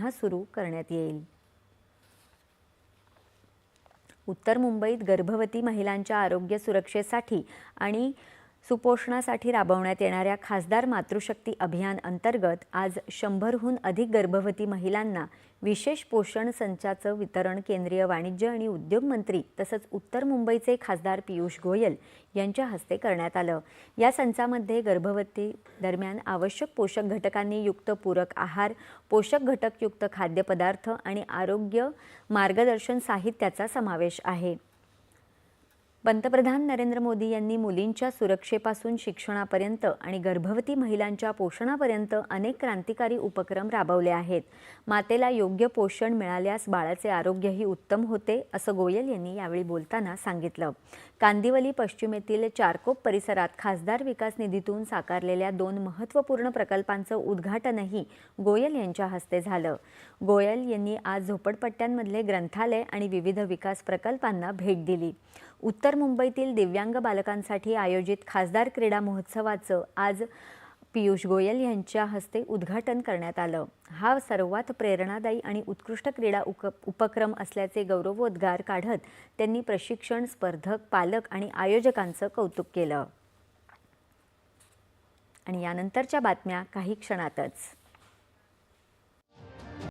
पुन्हा सुरू करण्यात येईल. उत्तर मुंबईत गर्भवती महिलांच्या आरोग्य सुरक्षेसाठी आणि सुपोषणासाठी राबवण्यात येणाऱ्या खासदार मातृशक्ती अभियान अंतर्गत आज शंभरहून अधिक गर्भवती महिलांना विशेष पोषण संचाचं वितरण केंद्रीय वाणिज्य आणि उद्योग मंत्री तसंच उत्तर मुंबईचे खासदार पियुष गोयल यांच्या हस्ते करण्यात आलं. या संचामध्ये गर्भवती दरम्यान आवश्यक पोषक घटकांनी युक्त पूरक आहार पोषक घटकयुक्त खाद्यपदार्थ आणि आरोग्य मार्गदर्शन साहित्याचा समावेश आहे. पंतप्रधान नरेंद्र मोदी यांनी मुलींच्या सुरक्षेपासून शिक्षणापर्यंत आणि गर्भवती महिलांच्या पोषणापर्यंत अनेक क्रांतिकारी उपक्रम राबवले आहेत. मातेला योग्य पोषण मिळाल्यास बाळाचे आरोग्यही उत्तम होते असं गोयल यांनी यावेळी बोलताना सांगितलं. कांदिवली पश्चिमेतील चारकोप परिसरात खासदार विकास निधीतून साकारलेल्या दोन महत्त्वपूर्ण प्रकल्पांचं उद्घाटनही गोयल यांच्या हस्ते झालं. गोयल यांनी आज झोपडपट्ट्यांमधले ग्रंथालय आणि विविध विकास प्रकल्पांना भेट दिली. उत्तर मुंबईतील दिव्यांग बालकांसाठी आयोजित खासदार क्रीडा महोत्सवाचं आज पियुष गोयल यांच्या हस्ते उद्घाटन करण्यात आलं. हा सर्वात प्रेरणादायी आणि उत्कृष्ट क्रीडा उक उपक्रम असल्याचे गौरवोद्गार काढत त्यांनी प्रशिक्षण स्पर्धक पालक आणि आयोजकांचं कौतुक केलं. आणि यानंतरच्या बातम्या काही क्षणातच.